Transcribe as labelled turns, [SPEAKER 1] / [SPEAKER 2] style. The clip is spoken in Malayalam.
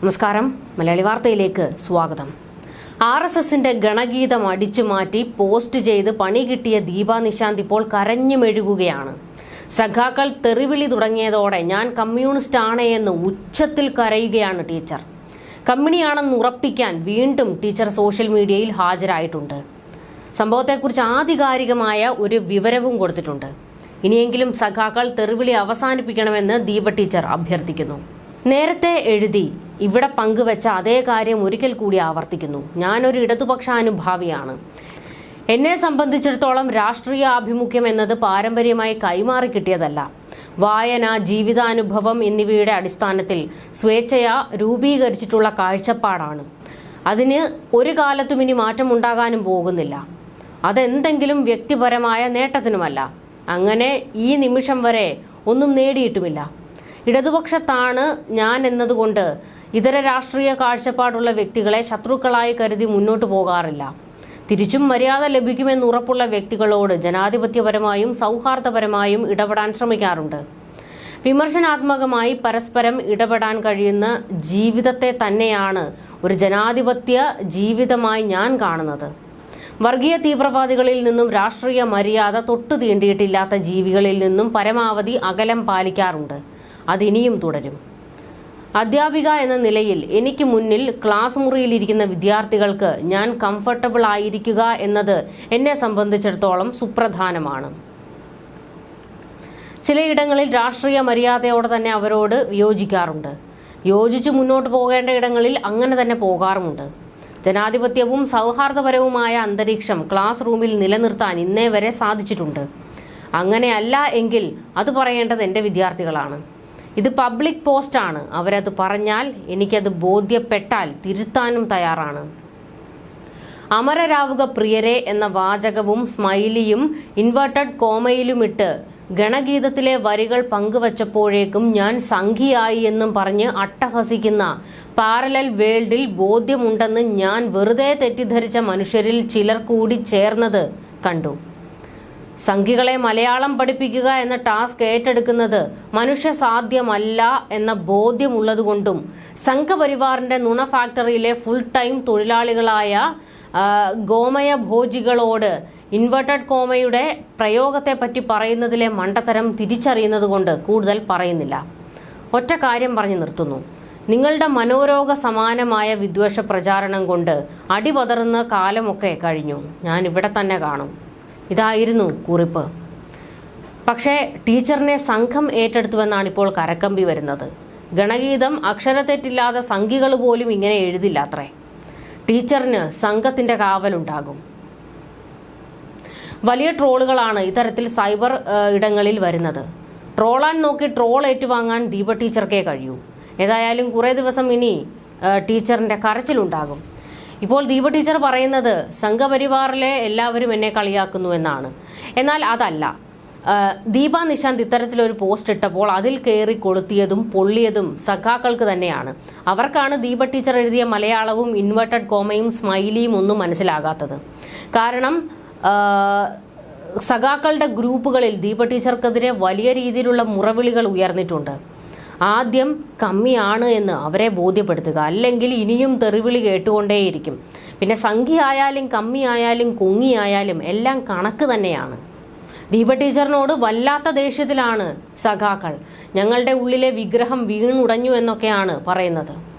[SPEAKER 1] നമസ്കാരം. മലയാളി വാർത്തയിലേക്ക് സ്വാഗതം. ആർ എസ് എസിന്റെ ഗണഗീതം അടിച്ചു മാറ്റി പോസ്റ്റ് ചെയ്ത് പണി കിട്ടിയ ദീപ നിശാന്ത് ഇപ്പോൾ കരഞ്ഞു മെഴുകുകയാണ്. സഖാക്കൾ തെറിവിളി തുടങ്ങിയതോടെ ഞാൻ കമ്മ്യൂണിസ്റ്റ് ആണ് എന്ന് ഉച്ചത്തിൽ കരയുകയാണ് ടീച്ചർ. കമ്മിണിയാണെന്ന് ഉറപ്പിക്കാൻ വീണ്ടും ടീച്ചർ സോഷ്യൽ മീഡിയയിൽ ഹാജരായിട്ടുണ്ട്. സംഭവത്തെക്കുറിച്ച് ആധികാരികമായ ഒരു വിവരവും കൊടുത്തിട്ടുണ്ട്. ഇനിയെങ്കിലും സഖാക്കൾ തെറിവിളി അവസാനിപ്പിക്കണമെന്ന് ദീപ ടീച്ചർ അഭ്യർത്ഥിക്കുന്നു. നേരത്തെ എഴുതി ഇവിടെ പങ്കുവച്ച അതേ കാര്യം ഒരിക്കൽ കൂടി ആവർത്തിക്കുന്നു. ഞാനൊരു ഇടതുപക്ഷ അനുഭാവിയാണ് എന്നെ സംബന്ധിച്ചിടത്തോളം രാഷ്ട്രീയ ആഭിമുഖ്യം എന്നത് പാരമ്പര്യമായി കൈമാറി കിട്ടിയതല്ല. വായന ജീവിതാനുഭവം എന്നിവയുടെ അടിസ്ഥാനത്തിൽ സ്വേച്ഛയാ രൂപീകരിച്ചിട്ടുള്ള കാഴ്ചപ്പാടാണ്. അതിന് ഒരു കാലത്തും ഇനി മാറ്റമുണ്ടാകാനും പോകുന്നില്ല. അതെന്തെങ്കിലും വ്യക്തിപരമായ നേട്ടത്തിനുമല്ല. അങ്ങനെ ഈ നിമിഷം വരെ ഒന്നും നേടിയിട്ടുമില്ല. ഇടതുപക്ഷത്താണ് ഞാൻ എന്നതുകൊണ്ട് ഇതര രാഷ്ട്രീയ കാഴ്ചപ്പാടുള്ള വ്യക്തികളെ ശത്രുക്കളായി കരുതി മുന്നോട്ടു പോകാറില്ല. തിരിച്ചും മര്യാദ ലഭിക്കുമെന്ന് ഉറപ്പുള്ള വ്യക്തികളോട് ജനാധിപത്യപരമായും സൗഹാർദ്ദപരമായും ഇടപെടാൻ ശ്രമിക്കാറുണ്ട്. വിമർശനാത്മകമായി പരസ്പരം ഇടപെടാൻ കഴിയുന്ന ജീവിതത്തെ തന്നെയാണ് ഒരു ജനാധിപത്യ ജീവിതമായി ഞാൻ കാണുന്നത്. വർഗീയ തീവ്രവാദികളിൽ നിന്നും രാഷ്ട്രീയ മര്യാദ തൊട്ടു തീണ്ടിയിട്ടില്ലാത്ത ജീവികളിൽ നിന്നും പരമാവധി അകലം പാലിക്കാറുണ്ട്. അതിനിയും തുടരും. അധ്യാപിക എന്ന നിലയിൽ എനിക്ക് മുന്നിൽ ക്ലാസ് മുറിയിലിരിക്കുന്ന വിദ്യാർത്ഥികൾക്ക് ഞാൻ കംഫർട്ടബിൾ ആയിരിക്കുക എന്നത് എന്നെ സംബന്ധിച്ചിടത്തോളം സുപ്രധാനമാണ്. ചിലയിടങ്ങളിൽ രാഷ്ട്രീയ മര്യാദയോടെ തന്നെ അവരോട് വിയോജിക്കാറുണ്ട്. യോജിച്ച് മുന്നോട്ട് പോകേണ്ട ഇടങ്ങളിൽ അങ്ങനെ തന്നെ പോകാറുമുണ്ട്. ജനാധിപത്യവും സൗഹാർദ്ദപരവുമായ അന്തരീക്ഷം ക്ലാസ് റൂമിൽ നിലനിർത്താൻ ഇന്നേ വരെ സാധിച്ചിട്ടുണ്ട്. അങ്ങനെയല്ല എങ്കിൽ അത് പറയേണ്ടത് എന്റെ വിദ്യാർത്ഥികളാണ്. ഇത് പബ്ലിക് പോസ്റ്റാണ്. അവരത് പറഞ്ഞാൽ എനിക്കത് ബോധ്യപ്പെട്ടാൽ തിരുത്താനും തയ്യാറാണ്. അമരരാവുക പ്രിയരെ എന്ന വാചകവും സ്മൈലിയും ഇൻവേർട്ടഡ് കോമയിലുമിട്ട് ഗണഗീതത്തിലെ വരികൾ പങ്കുവച്ചപ്പോഴേക്കും ഞാൻ സംഘിയായി എന്നും പറഞ്ഞ് അട്ടഹസിക്കുന്ന പാരലൽ വേൾഡിൽ ബോധ്യമുണ്ടെന്ന് ഞാൻ വെറുതെ തെറ്റിദ്ധരിച്ച മനുഷ്യരിൽ ചിലർ കൂടി ചേർന്നത് കണ്ടു. സംഖ്യകളെ മലയാളം പഠിപ്പിക്കുക എന്ന ടാസ്ക് ഏറ്റെടുക്കുന്നത് മനുഷ്യ സാധ്യമല്ല എന്ന ബോധ്യമുള്ളതുകൊണ്ടും സംഘപരിവാറിന്റെ നുണ ഫാക്ടറിയിലെ ഫുൾ ടൈം തൊഴിലാളികളായ ഗോമയ ഭോജികളോട് ഇൻവെർട്ടഡ് കോമയുടെ പ്രയോഗത്തെ പറ്റി പറയുന്നതിലെ മണ്ടത്തരം തിരിച്ചറിയുന്നത് കൊണ്ട് കൂടുതൽ പറയുന്നില്ല. ഒറ്റ കാര്യം പറഞ്ഞു നിർത്തുന്നു. നിങ്ങളുടെ മനോരോഗ സമാനമായ വിദ്വേഷ പ്രചാരണം കൊണ്ട് അടിപതറുന്ന കാലമൊക്കെ കഴിഞ്ഞു. ഞാൻ ഇവിടെ തന്നെ കാണും. ഇതായിരുന്നു കുറിപ്പ്. പക്ഷേ ടീച്ചറിനെ സംഘം ഏറ്റെടുത്തുവെന്നാണ് കരക്കമ്പി വരുന്നത്. ഗണഗീതം അക്ഷരത്തെറ്റില്ലാതെ സംഖികൾ പോലും ഇങ്ങനെ എഴുതില്ല അത്രേ ടീച്ചറിന് സംഘത്തിന്റെ കാവലുണ്ടാകും. വലിയ ട്രോളുകളാണ് ഇത്തരത്തിൽ സൈബർ ഇടങ്ങളിൽ വരുന്നത്. ട്രോളാൻ നോക്കി ട്രോൾ ഏറ്റുവാങ്ങാൻ ദീപ ടീച്ചർക്കേ കഴിയൂ. ഏതായാലും കുറേ ദിവസം ഇനി ടീച്ചറിന്റെ കരച്ചിലുണ്ടാകും. ഇപ്പോൾ ദീപ ടീച്ചർ പറയുന്നത് സംഘപരിവാറിലെ എല്ലാവരും എന്നെ കളിയാക്കുന്നു എന്നാണ്. എന്നാൽ അതല്ല. ദീപ നിശാന്ത് ഇത്തരത്തിലൊരു പോസ്റ്റ് ഇട്ടപ്പോൾ അതിൽ കയറി കൊളുത്തിയതും പൊള്ളിയതും സഖാക്കൾക്ക് തന്നെയാണ്. അവർക്കാണ് ദീപ ടീച്ചർ എഴുതിയ മലയാളവും ഇൻവേർട്ടഡ് കോമയും സ്മൈലിയും ഒന്നും മനസ്സിലാകാത്തത്. കാരണം സഖാക്കളുടെ ഗ്രൂപ്പുകളിൽ ദീപ ടീച്ചർക്കെതിരെ വലിയ രീതിയിലുള്ള മുറവിളികൾ ഉയർന്നിട്ടുണ്ട്. ആദ്യം കമ്മിയാണ് എന്ന് അവരെ ബോധ്യപ്പെടുത്തുക. അല്ലെങ്കിൽ ഇനിയും തെറിവിളി കേട്ടുകൊണ്ടേയിരിക്കും. പിന്നെ സംഖ്യയായാലും കമ്മിയായാലും കുങ്ങിയായാലും എല്ലാം കണക്ക് തന്നെയാണ്. ദീപ ടീച്ചറിനോട് വല്ലാത്ത ദേഷ്യത്തിലാണ് സഖാക്കൾ. ഞങ്ങളുടെ ഉള്ളിലെ വിഗ്രഹം വീണുടഞ്ഞു എന്നൊക്കെയാണ് പറയുന്നത്.